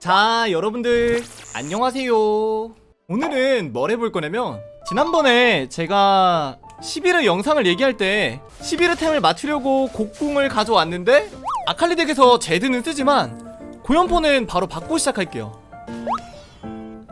자, 여러분들 안녕하세요. 오늘은 뭘 해볼 거냐면 지난번에 제가 11회 영상을 얘기할 때 11회 템을 맞추려고 곡궁을 가져왔는데 아칼리 덱에서 제드는 쓰지만 고연포는 바로 받고 시작할게요.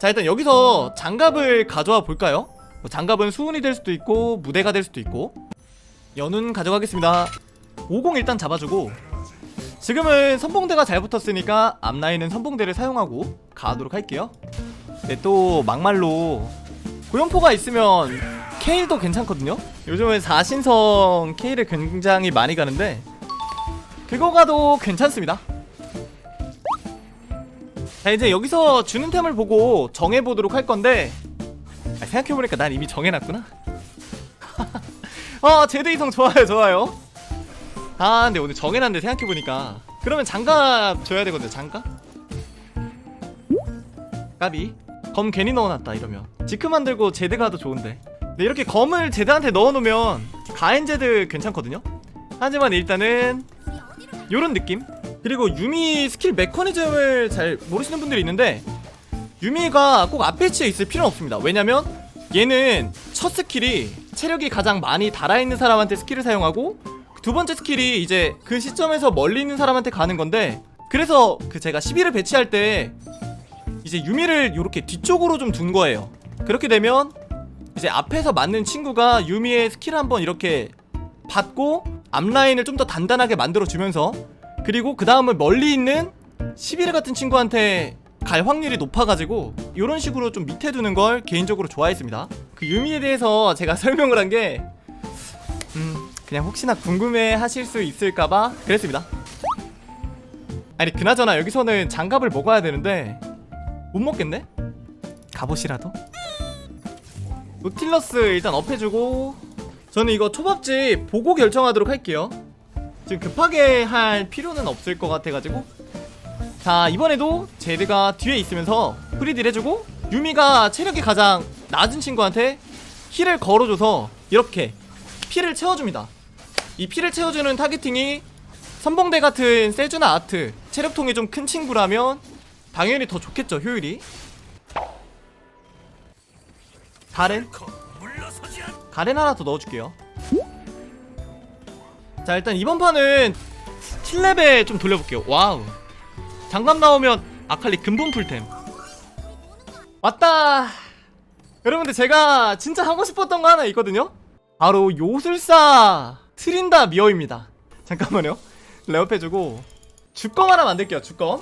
자, 일단 여기서 장갑을 가져와 볼까요? 뭐 장갑은 수은이 될 수도 있고 무대가 될 수도 있고 연운 가져가겠습니다. 50 일단 잡아주고 지금은 선봉대가 잘 붙었으니까 앞라인은 선봉대를 사용하고 가도록 할게요. 네, 또 막말로 고연포가 있으면 케일도 괜찮거든요. 요즘은 4신성 케일을 굉장히 많이 가는데 그거 가도 괜찮습니다. 자 이제 여기서 주는 템을 보고 정해보도록 할 건데 아, 생각해보니까 난 이미 정해놨구나. 아 제드 이성 좋아요 좋아요. 아 근데 오늘 정해놨는데 생각해보니까. 그러면 장갑 줘야 되거든요 장갑? 까비. 검 괜히 넣어놨다 이러면. 지크 만들고 제드 가도 좋은데. 근데 이렇게 검을 제드한테 넣어놓으면 가엔 제드 괜찮거든요? 하지만 일단은 요런 느낌. 그리고 유미 스킬 메커니즘을 잘 모르시는 분들이 있는데 유미가 꼭 앞에 치에 있을 필요는 없습니다. 왜냐면 얘는 첫 스킬이 체력이 가장 많이 달아있는 사람한테 스킬을 사용하고 두 번째 스킬이 이제 그 시점에서 멀리 있는 사람한테 가는 건데 그래서 그 제가 11을 배치할 때 이제 유미를 이렇게 뒤쪽으로 좀 둔 거예요. 그렇게 되면 이제 앞에서 맞는 친구가 유미의 스킬 한번 이렇게 받고 앞라인을 좀 더 단단하게 만들어 주면서 그리고 그 다음은 멀리 있는 11회 같은 친구한테 갈 확률이 높아가지고 이런 식으로 좀 밑에 두는 걸 개인적으로 좋아했습니다. 그 유미에 대해서 제가 설명을 한게 음, 그냥 혹시나 궁금해 하실 수 있을까봐 그랬습니다. 아니, 그나저나 여기서는 장갑을 먹어야 되는데, 못 먹겠네? 갑옷이라도? 노틸러스 일단 업해주고, 저는 이거 초밥집 보고 결정하도록 할게요. 지금 급하게 할 필요는 없을 것 같아가지고. 자, 이번에도 제드가 뒤에 있으면서 프리딜 해주고, 유미가 체력이 가장 낮은 친구한테 힐을 걸어줘서 이렇게 피를 채워줍니다. 이 피를 채워주는 타겟팅이 선봉대 같은 세주나 아트 체력통이 좀 큰 친구라면 당연히 더 좋겠죠 효율이. 가렌? 가렌 하나 더 넣어줄게요. 자 일단 이번 판은 7렙에 좀 돌려볼게요. 와우. 장갑 나오면 아칼리 근본 풀템. 왔다! 여러분들 제가 진짜 하고 싶었던 거 하나 있거든요? 바로 요술사 트린다 미어입니다. 잠깐만요. 레업해주고 주검 하나 만들게요 주검.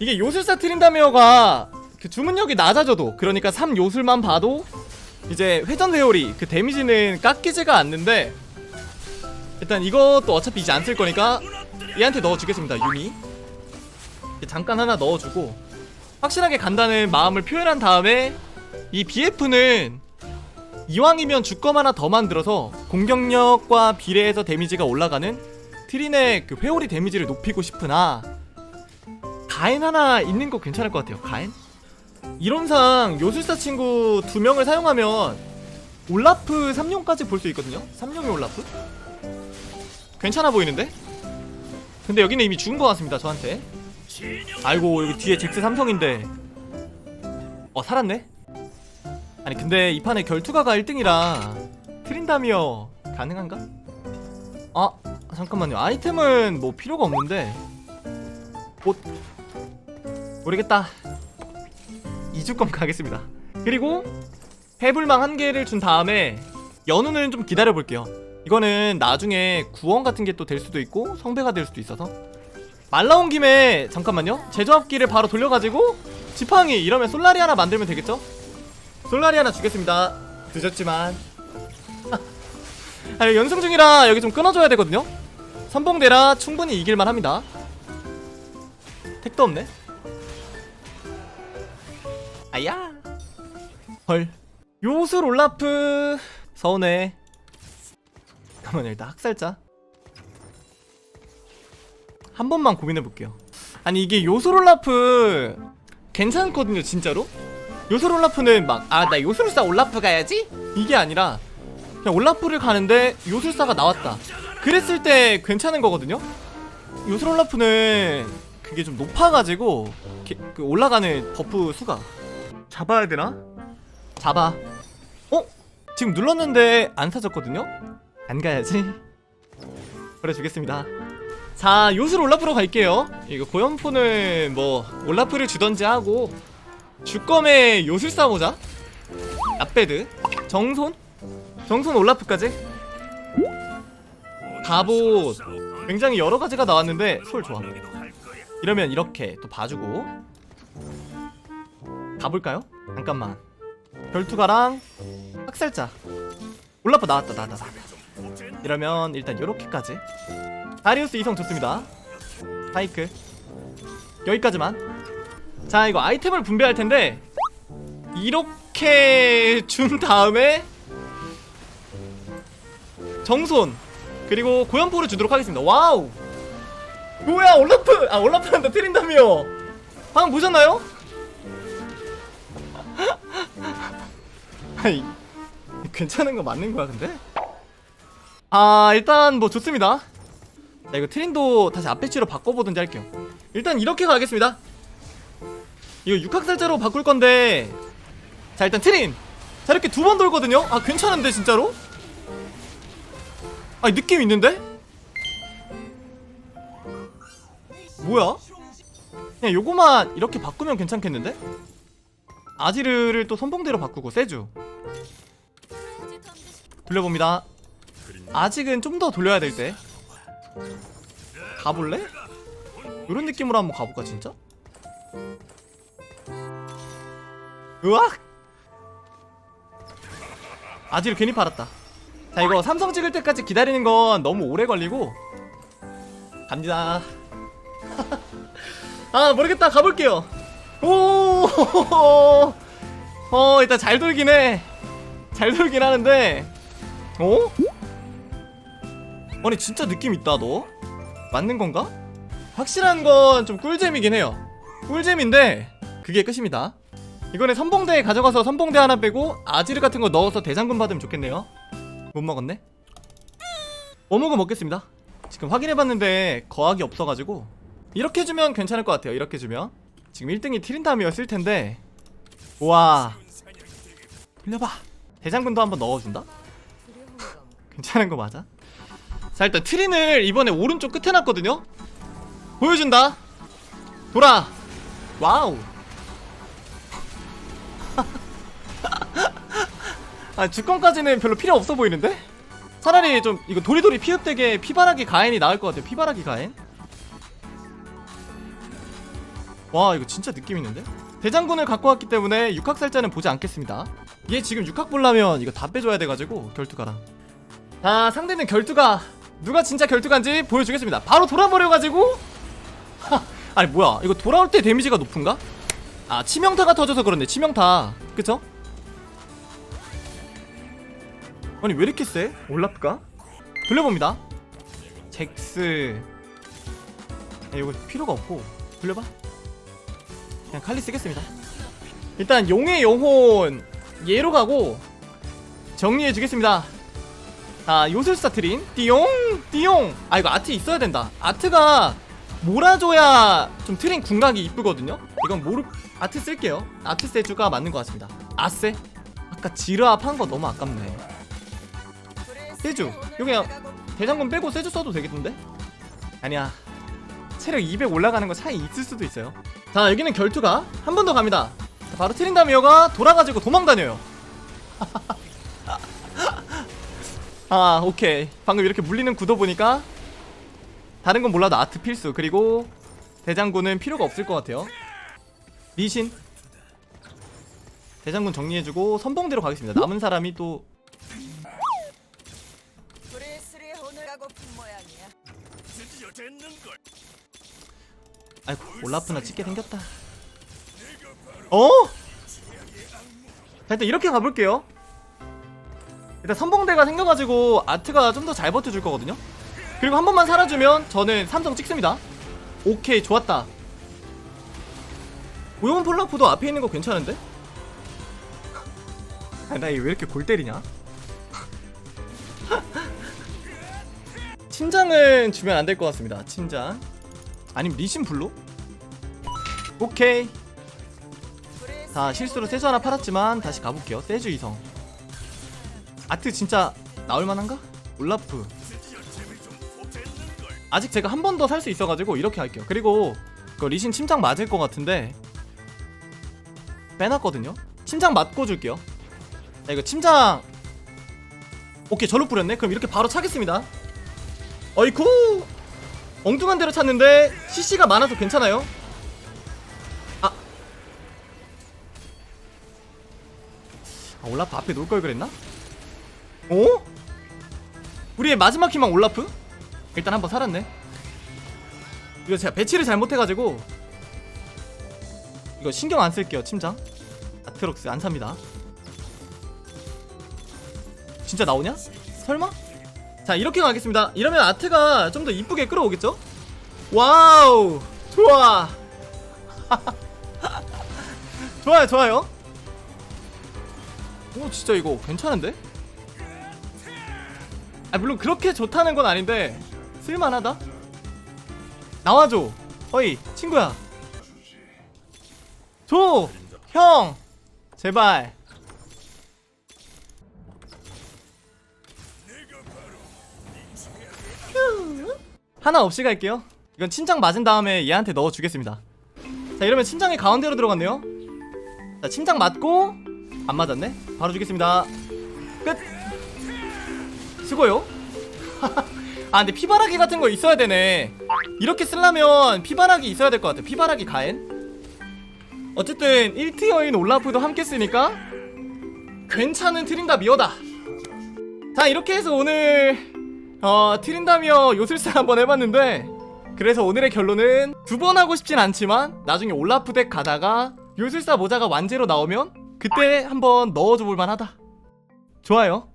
이게 요술사 트린다 미어가 그 주문력이 낮아져도 그러니까 3요술만 봐도 이제 회전 회오리 그 데미지는 깎이지가 않는데 일단 이것도 어차피 이제 안 쓸 거니까 얘한테 넣어주겠습니다 유미. 잠깐 하나 넣어주고 확실하게 간다는 마음을 표현한 다음에 이 BF는 이왕이면 주검 하나 더 만들어서 공격력과 비례해서 데미지가 올라가는 트린의 그 회오리 데미지를 높이고 싶으나 가엔 하나 있는 거 괜찮을 것 같아요 가엔? 이론상 요술사 친구 두 명을 사용하면 올라프 3용까지 볼 수 있거든요 3용의 올라프? 괜찮아 보이는데? 근데 여기는 이미 죽은 것 같습니다 저한테 아이고 여기 뒤에 잭스 삼성인데 어 살았네 아니 근데 이 판에 결투가가 1등이라 트린다미어 가능한가? 아 잠깐만요. 아이템은 뭐 필요가 없는데. 옷 모르겠다. 이주검 가겠습니다. 그리고 해불망 한 개를 준 다음에 연우는 좀 기다려볼게요. 이거는 나중에 구원 같은 게 또 될 수도 있고 성배가 될 수도 있어서. 말 나온 김에 잠깐만요. 제조합기를 바로 돌려가지고 지팡이 이러면 솔라리 하나 만들면 되겠죠? 솔라리 하나 주겠습니다. 늦었지만. 아니, 연승 중이라 여기 좀 끊어줘야 되거든요? 선봉대라 충분히 이길만 합니다. 택도 없네. 아야. 헐. 요술 올라프. 서운해. 잠깐만요, 일단 학살자. 한 번만 고민해볼게요. 아니, 이게 요술 올라프 괜찮거든요, 진짜로? 요술 올라프는 막 아 나 요술사 올라프 가야지? 이게 아니라 그냥 올라프를 가는데 요술사가 나왔다. 그랬을 때 괜찮은 거거든요? 요술 올라프는 그 그게 좀 높아가지고 게- 그 올라가는 버프 수가. 잡아야 되나? 잡아. 어? 지금 눌렀는데 안 사졌거든요? 안 가야지. 그래 주겠습니다. 자 요술 올라프로 갈게요. 이거 고연포는 뭐 올라프를 주던지 하고 주검에 요술사 모자? 앞베드? 정손? 정손 올라프까지? 갑옷 굉장히 여러 가지가 나왔는데 솔 좋아. 이러면 이렇게 또 봐주고. 가볼까요? 잠깐만. 별투가랑 학살자. 올라프 나왔다 나왔다 나왔다 이러면 일단 요렇게까지. 다리우스 이성 좋습니다. 파이크. 여기까지만 자 이거 아이템을 분배할 텐데 이렇게 준 다음에 정손 그리고 고연포를 주도록 하겠습니다. 와우! 뭐야 올라프 아 올라프란다 트린다미요 방금 보셨나요? 아이 괜찮은 거 맞는 거야 근데? 아 일단 뭐 좋습니다. 자 이거 트린도 다시 앞배치로 바꿔보든지 할게요. 일단 이렇게 가겠습니다 이거 육학살자로 바꿀 건데 자 일단 트린 자 이렇게 두 번 돌거든요 아 괜찮은데 진짜로? 아 느낌 있는데? 뭐야? 그냥 요거만 이렇게 바꾸면 괜찮겠는데? 아지르를 또 선봉대로 바꾸고 세주 돌려봅니다 아직은 좀 더 돌려야 될 때 가볼래? 이런 느낌으로 한번 가볼까 진짜? 으악! 아지르 괜히 팔았다. 자 이거 삼성 찍을 때까지 기다리는 건 너무 오래 걸리고. 갑니다. 아 모르겠다. 가볼게요. 오, 어 일단 잘 돌긴 해잘 돌긴 하는데. 어? 아니 진짜 느낌 있다 너. 맞는 건가? 확실한 건 좀 꿀잼이긴 해요. 꿀잼인데 그게 끝입니다 이번에 선봉대에 가져가서 선봉대 하나 빼고 아지르 같은 거 넣어서 대장금 받으면 좋겠네요. 못 먹었네? 어묵은 먹겠습니다. 지금 확인해봤는데 거학이 없어가지고. 이렇게 해주면 괜찮을 것 같아요 이렇게 해주면. 지금 1등이 트린다미였을 텐데. 우와. 돌려봐. 대장군도 한번 넣어준다? 괜찮은 거 맞아? 자 일단 트린을 이번에 오른쪽 끝에 놨거든요? 보여준다. 돌아. 와우 아 주권까지는 별로 필요 없어 보이는데? 차라리 좀 이거 도리도리 피흡되게 피바라기 가엔이 나을 것 같아요. 피바라기 가엔 와 이거 진짜 느낌 있는데? 대장군을 갖고 왔기 때문에 육학살자는 보지 않겠습니다. 얘 지금 육학 보려면 이거 다 빼줘야 돼가지고 결투가랑. 자 상대는 결투가. 누가 진짜 결투가인지 보여주겠습니다. 바로 돌아버려가지고. 하, 아니 뭐야. 이거 돌아올 때 데미지가 높은가? 아 치명타가 터져서 그렇네. 치명타. 그쵸? 아니 왜 이렇게 세? 올라프가? 돌려봅니다. 잭스. 야, 이거 필요가 없고. 돌려봐. 그냥 칼리 쓰겠습니다. 일단 용의 영혼 얘로 가고 정리해주겠습니다. 자 요술사 트린. 띠용 띠용. 아 이거 아트 있어야 된다. 아트가 몰아줘야 좀 트린 궁각이 이쁘거든요? 이건 모르 아트 쓸게요. 아트 세주가 맞는 것 같습니다. 아세? 아까 지르압 한 거 너무 아깝네 세주 여기 그냥 대장군 빼고 세주 써도 되겠는데? 아니야. 체력 200 올라가는 거 차이 있을 수도 있어요. 자 여기는 결투가 한 번 더 갑니다. 자, 바로 트린다미어가 돌아가지고 도망다녀요. 아 오케이. 방금 이렇게 물리는 구도 보니까 다른 건 몰라도 아트 필수. 그리고 대장군은 필요가 없을 것 같아요. 리신. 대장군 정리해주고 선봉대로 가겠습니다. 남은 사람이 또 올라프나 찍게 생겼다 어? 자 일단 이렇게 가볼게요 일단 선봉대가 생겨가지고 아트가 좀 더 잘 버텨줄 거거든요 그리고 한 번만 살아주면 저는 삼성 찍습니다 오케이 좋았다 오용원 폴라프도 앞에 있는 거 괜찮은데? 아니 나얘 왜 이렇게 골 때리냐? 침장은 주면 안 될 것 같습니다 침장 아니면 리신 블루? 오케이. 자 실수로 세주 하나 팔았지만 다시 가볼게요. 세주 이성. 아트 진짜 나올만한가? 올라프. 아직 제가 한 번 더 살 수 있어가지고 이렇게 할게요. 그리고 그 리신 침장 맞을 것 같은데 빼놨거든요. 침장 맞고 줄게요. 자 이거 침장 오케이 절로 뿌렸네. 그럼 이렇게 바로 차겠습니다. 어이쿠! 엉뚱한 데로 찼는데 CC가 많아서 괜찮아요 아, 올라프 앞에 놓을 걸 그랬나? 어? 우리의 마지막 희망 올라프? 일단 한번 살았네. 이거 제가 배치를 잘못해가지고 이거 신경 안 쓸게요 침장. 아트록스 안 삽니다. 진짜 나오냐? 설마? 자 이렇게 가겠습니다. 이러면 아트가 좀 더 이쁘게 끌어오겠죠? 와우 좋아. 좋아요 좋아요. 오 진짜 이거 괜찮은데? 아 물론 그렇게 좋다는 건 아닌데 쓸만하다? 나와줘 어이 친구야 줘! 형! 제발 휴. 하나 없이 갈게요 이건 친장 맞은 다음에 얘한테 넣어주겠습니다 자 이러면 친장이 가운데로 들어갔네요 자 침장 맞고 안 맞았네? 바로 주겠습니다. 끝! 수고요. 아 근데 피바라기 같은 거 있어야 되네. 이렇게 쓰려면 피바라기 있어야 될 것 같아. 피바라기 가엔? 어쨌든 1티어인 올라프도 함께 쓰니까 괜찮은 트린다 미어다. 자 이렇게 해서 오늘 어 트린다미어 요술사 한번 해봤는데 그래서 오늘의 결론은 두 번 하고 싶진 않지만 나중에 올라프 덱 가다가 요술사 모자가 완제로 나오면 그때 한번 넣어줘 볼만 하다. 좋아요